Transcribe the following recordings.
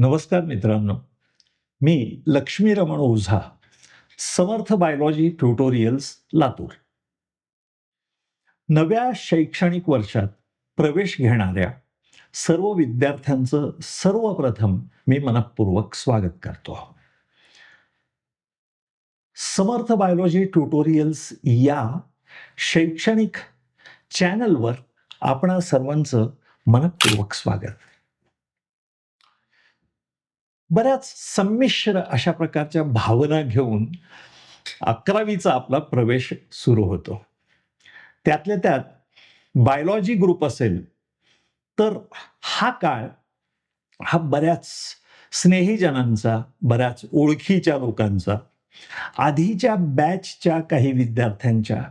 नमस्कार मित्रांनो. मी लक्ष्मी रमण ओझा समर्थ बायोलॉजी ट्युटोरियल्स लातूर. नव्या शैक्षणिक वर्षात प्रवेश घेणाऱ्या सर्व विद्यार्थ्यांचं सर्वप्रथम मी मनपूर्वक स्वागत करतो. समर्थ बायोलॉजी ट्युटोरियल्स या शैक्षणिक चॅनलवर आपणा सर्वांचं मनपूर्वक स्वागत. बऱ्याच संमिश्र अशा प्रकारच्या भावना घेऊन अकरावीचा आपला प्रवेश सुरू होतो. त्यातल्या त्यात बायोलॉजी ग्रुप असेल तर हा काळ हा बऱ्याच स्नेहीजनांचा बऱ्याच ओळखीच्या लोकांचा आधीच्या बॅचच्या काही विद्यार्थ्यांच्या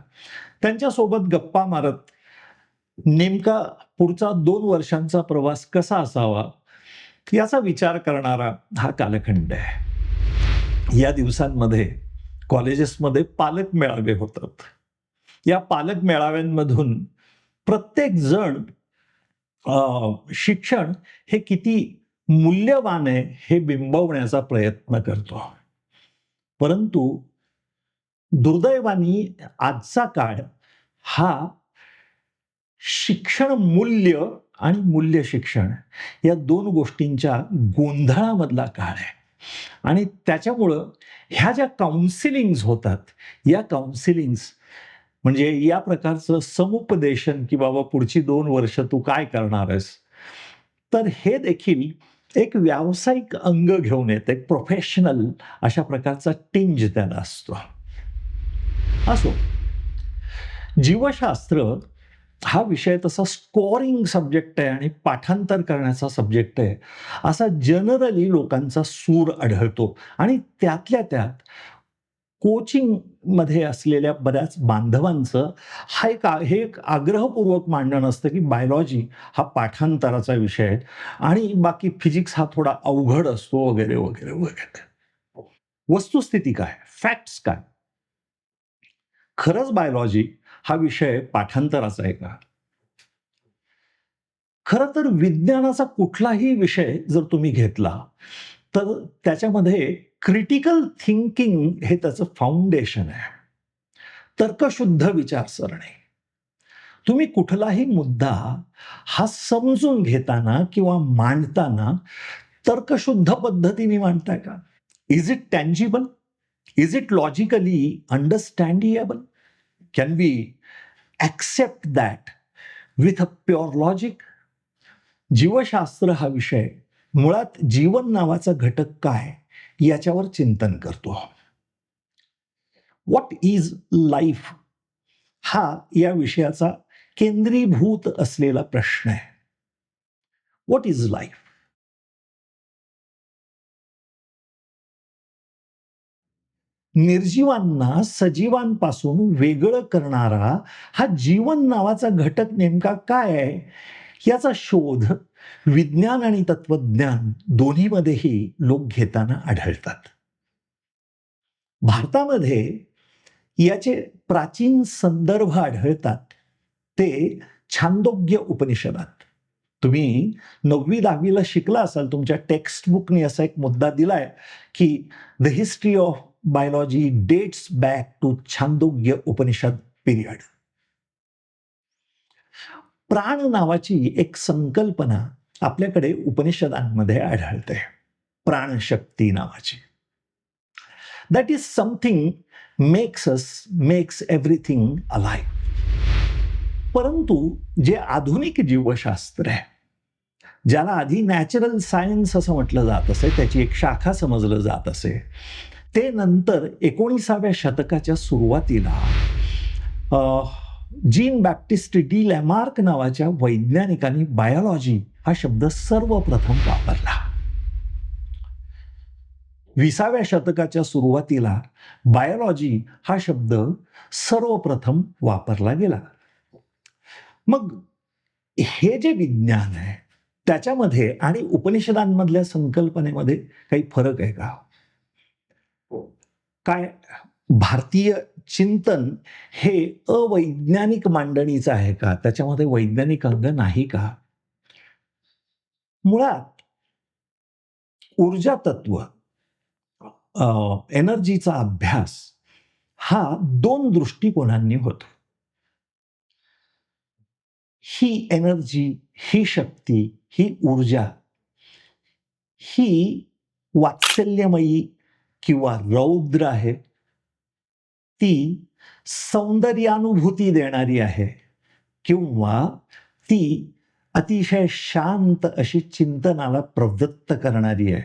त्यांच्यासोबत गप्पा मारत नेमका पुढचा दोन वर्षांचा प्रवास कसा असावा याचा विचार करणारा हा कालखंड आहे. या दिवसांमध्ये कॉलेजेसमध्ये पालक मेळावे होतात. या पालक मेळाव्यांमधून प्रत्येक जण अं, शिक्षण हे किती मूल्यवान आहे हे बिंबवण्याचा प्रयत्न करतो. परंतु दुर्दैवानी आजचा काळ हा शिक्षण मूल्य आणि मूल्य शिक्षण या दोन गोष्टींच्या गोंधळामधला काळ आहे. आणि त्याच्यामुळं ह्या ज्या काउन्सिलिंग्स होतात या काउन्सिलिंग्स म्हणजे या प्रकारचं समुपदेशन की बाबा पुढची दोन वर्ष तू काय करणार आहेस तर हे देखील एक व्यावसायिक अंग घेऊन येतं एक प्रोफेशनल अशा प्रकारचा टिंज त्याला असतो. असो. जीवशास्त्र हा विषय तसा स्कोरिंग सब्जेक्ट आहे आणि पाठांतर करण्याचा सब्जेक्ट आहे. असा जनरली लोकांचा सूर आढळतो. आणि त्यातल्या त्यात कोचिंगमध्ये असलेल्या बऱ्याच बांधवांचं हा एक हे एक आग्रहपूर्वक मांडण असतं की बायोलॉजी हा पाठांतराचा विषय आहे. आणि बाकी फिजिक्स हा थोडा अवघड असतो वगैरे वगैरे वगैरे. वस्तुस्थिती काय? फॅक्ट्स काय? खरंच बायोलॉजी हा विषय पाठांतराचा आहे का? खरं तर विज्ञानाचा कुठलाही विषय जर तुम्ही घेतला तर त्याच्यामध्ये क्रिटिकल थिंकिंग हे त्याचं फाउंडेशन आहे. तर्कशुद्ध विचारसरणी. तुम्ही कुठलाही मुद्दा हा समजून घेताना किंवा मांडताना तर्कशुद्ध पद्धतीने मांडताय का? Is it tangible is it logically understandable can be accept that with a pure logic जीवशास्त्र हा विषय मुळात जीवन नावाचा घटक काय याच्यावर चिंतन करतो. व्हॉट इज लाईफ हा या विषयाचा केंद्रीभूत असलेला प्रश्न आहे. व्हॉट इज लाईफ निर्जीवांना सजीवांपासून वेगळं करणारा हा जीवन नावाचा घटक नेमका काय आहे? याचा शोध विज्ञान आणि तत्वज्ञान दोन्हीमध्येही लोक घेताना आढळतात. भारतामध्ये याचे प्राचीन संदर्भ आढळतात. ते छांदोग्य उपनिषदात. तुम्ही नववी दहावीला शिकला असाल तुमच्या टेक्स्टबुकने असा एक मुद्दा दिलाय की the history of biology dates back to Chandogya Upanishad period प्राण नावाची एक संकल्पना आपल्याकडे उपनिषदांमध्ये आढळते. प्राणशक्ती नावाची. That is something makes us makes everything alive परंतु जे आधुनिक जीवशास्त्र आहे ज्याला आधी नॅचरल सायन्स असं म्हटलं जात असे त्याची एक शाखा समजलं जात असे ते नंतर एकोणीसाव्या शतकाच्या सुरुवातीला जीन बॅप्टिस्ट डी लॅमार्क नावाच्या वैज्ञानिकांनी बायोलॉजी हा शब्द सर्वप्रथम वापरला. विसाव्या शतकाच्या सुरुवातीला बायोलॉजी हा शब्द सर्वप्रथम वापरला गेला. मग हे जे विज्ञान आहे त्याच्यामध्ये आणि उपनिषदांमधल्या संकल्पनेमध्ये काही फरक आहे का? काय? भारतीय चिंतन हे अवैज्ञानिक मांडणीचं आहे का? त्याच्यामध्ये वैज्ञानिक अंग नाही का? मुळात ऊर्जा तत्व एनर्जीचा अभ्यास हा दोन दृष्टिकोनांनी होतो. ही एनर्जी ही शक्ती ही ऊर्जा ही वात्सल्यमयी किंवा रौद्र आहे ती सौंदर्यानुभूती देणारी आहे किंवा ती अतिशय शांत अशी चिंतनाला प्रवृत्त करणारी आहे.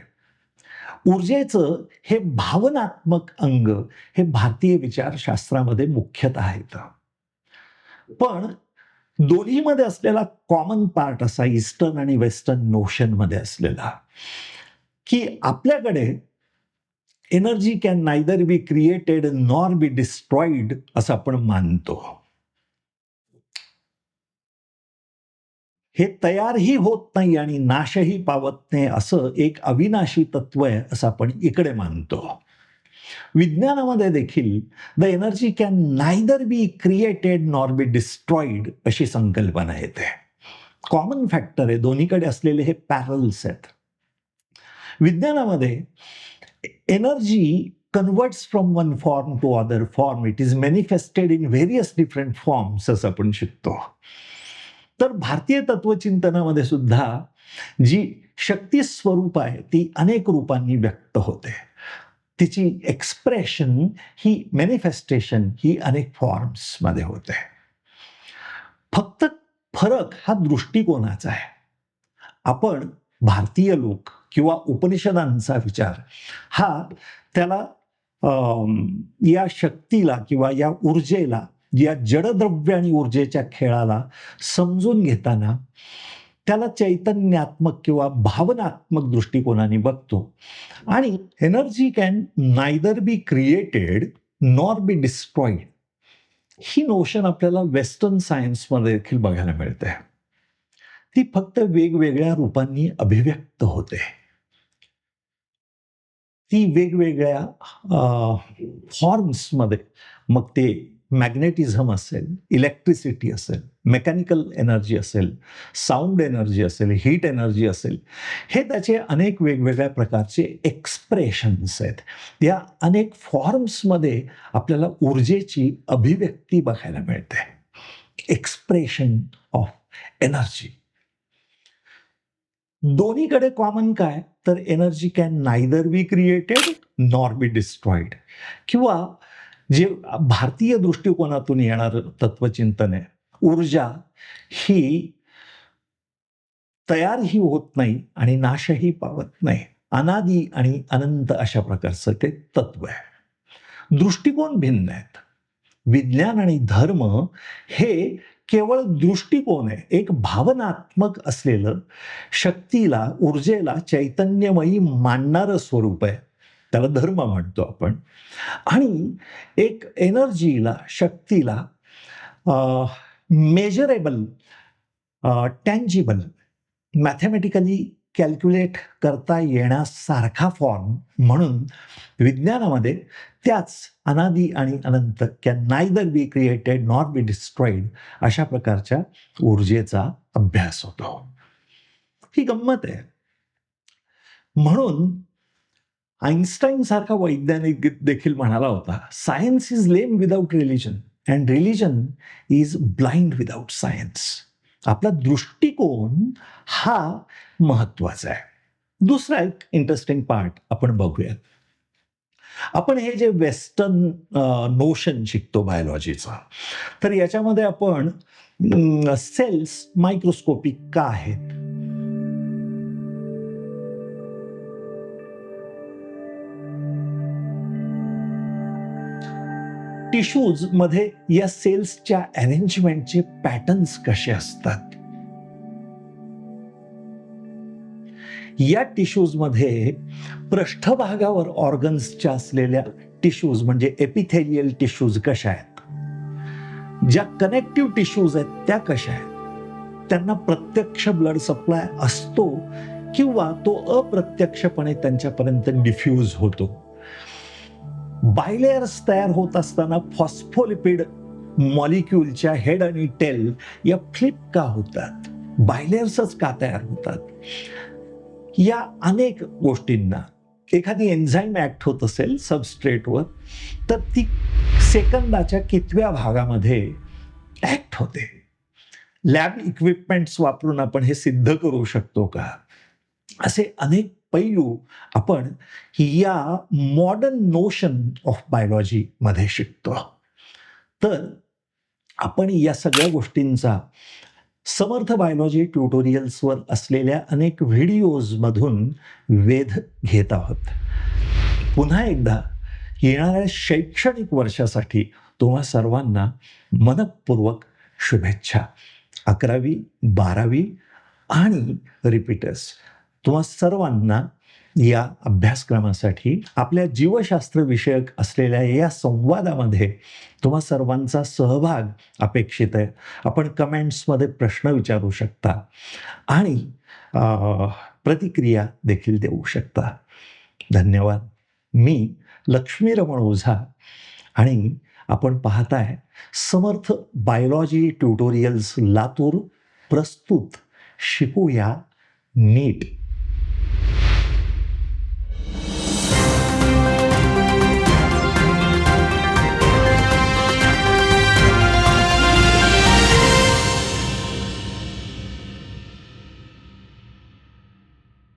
ऊर्जेचं हे भावनात्मक अंग हे भारतीय विचारशास्त्रामध्ये मुख्यतः आहेत. पण दोन्हीमध्ये असलेला कॉमन पार्ट असा ईस्टर्न आणि वेस्टर्न नोशनमध्ये असलेला की आपल्याकडे energy can neither be created nor be destroyed असं आपण मानतो. हे तयारही होत नाही आणि नाशही पावत नाही असं एक अविनाशी तत्व आहे असं आपण इकडे मानतो. विज्ञानामध्ये देखील the energy can neither be created nor be destroyed अशी संकल्पना येते. कॉमन फॅक्टर आहे दोन्हीकडे असलेले हे पॅरल्स आहेत. विज्ञानामध्ये energy converts from one form to other form it is manifested in various different forms असं आपण शिकतो. तर भारतीय तत्वचिंतनामध्ये सुद्धा जी शक्ती स्वरूप आहे ती अनेक रूपांनी व्यक्त होते. तिची एक्सप्रेशन ही मॅनिफेस्टेशन ही अनेक फॉर्म्समध्ये होते. फक्त फरक हा दृष्टिकोनाचा आहे. आपण भारतीय लोक किंवा उपनिषदांचा विचार हा त्याला या शक्तीला किंवा या ऊर्जेला या जडद्रव्य आणि ऊर्जेच्या खेळाला समजून घेताना त्याला चैतन्यात्मक किंवा भावनात्मक दृष्टिकोनाने बघतो. आणि energy can neither be created nor be destroyed he notion आपल्याला वेस्टर्न सायन्समध्ये देखील बघायला मिळते. ती फक्त वेगवेगळ्या रूपांनी अभिव्यक्त होते. ती वेगवेगळ्या फॉर्म्समध्ये मग ते मॅग्नेटिझम असेल इलेक्ट्रिसिटी असेल मेकॅनिकल एनर्जी असेल साऊंड एनर्जी असेल हीट एनर्जी असेल हे त्याचे अनेक वेगवेगळ्या प्रकारचे एक्सप्रेशन्स आहेत. या अनेक फॉर्म्समध्ये आपल्याला ऊर्जेची अभिव्यक्ती बघायला मिळते. एक्सप्रेशन ऑफ एनर्जी दोन्हीकडे कॉमन काय? तर energy can neither be created nor be destroyed किंवा जे भारतीय दृष्टिकोनातून येणारं तत्वचिंतन आहे ऊर्जा ही तयारही होत नाही आणि नाशही पावत नाही. अनादी आणि अनंत अशा प्रकारचं ते तत्व आहे. दृष्टिकोन भिन्न आहेत. विज्ञान आणि धर्म हे केवळ दृष्टिकोन आहे एक भावनात्मक असलेलं शक्तीला ऊर्जेला चैतन्यमयी मानणारं स्वरूप आहे. त्याला धर्म म्हणतो आपण. आणि एक एनर्जीला शक्तीला मेजरेबल टँजिबल मॅथमॅटिकली कॅल्क्युलेट करता येण्यासारखा फॉर्म म्हणून विज्ञानामध्ये त्याच अनादी आणि अनंत can neither be created not be destroyed अशा प्रकारच्या ऊर्जेचा अभ्यास होतो. ही गंमत आहे. म्हणून आईन्स्टाईन सारखा वैज्ञानिक देखील म्हणाला होता science is lame without religion and religion is blind without science आपला दृष्टिकोन हा महत्त्वाचा आहे. दुसरा एक इंटरेस्टिंग पार्ट आपण बघूयात. आपण हे जे वेस्टर्न नोशन शिकतो बायोलॉजीचा तर याच्यामध्ये आपण सेल्स मायक्रोस्कोपिक का आहेत? टिश्यूजमध्ये या सेल्सच्या अरेंजमेंटचे पॅटर्न्स कसे असतात? या टिश्यूजमध्ये पृष्ठभागावर ऑर्गन्सच्या असलेल्या टिश्यूज म्हणजे एपिथेलियल टिश्यूज कशा आहेत? ज्या कनेक्टिव्ह टिश्यूज आहेत त्या कशा आहेत? त्यांना प्रत्यक्ष ब्लड सप्लाय असतो किंवा तो अप्रत्यक्षपणे त्यांच्यापर्यंत डिफ्यूज होतो. बायलेअर्स तयार होत असताना फॉस्फोलिपिड मॉलिक्युलच्या हेड आणि टेल या फ्लिप का होतात? बायलेअर्सच का तयार होतात? या अनेक गोष्टींना एखादी एन्झाईम ॲक्ट होत असेल सबस्ट्रेटवर तर ती सेकंदाच्या कितव्या भागामध्ये ॲक्ट होते. लॅब इक्विपमेंट्स वापरून आपण हे सिद्ध करू शकतो का? असे अनेक पैलू आपण या मॉडर्न नोशन ऑफ बायोलॉजीमध्ये शिकतो. तर आपण या सगळ्या गोष्टींचा समर्थ बायोलॉजी ट्युटोरियल्सवर असलेल्या अनेक व्हिडिओजमधून वेध घेत आहोत. पुन्हा एकदा येणाऱ्या शैक्षणिक वर्षासाठी तुम्हा सर्वांना मनपूर्वक शुभेच्छा. अकरावी बारावी आणि रिपीटर्स. तुम्हा सर्वांना या अभ्यासक्रमासाठी आपल्या जीवशास्त्र विषयक असलेल्या या संवादामध्ये तुम्हा सर्वांचा सहभाग अपेक्षित आहे. आपण कमेंट्समध्ये प्रश्न विचारू शकता आणि प्रतिक्रिया देखील देऊ शकता. धन्यवाद. मी लक्ष्मी रमण ओझा आणि आपण पाहताय समर्थ बायोलॉजी ट्युटोरियल्स लातूर प्रस्तुत. शिकूया नीट.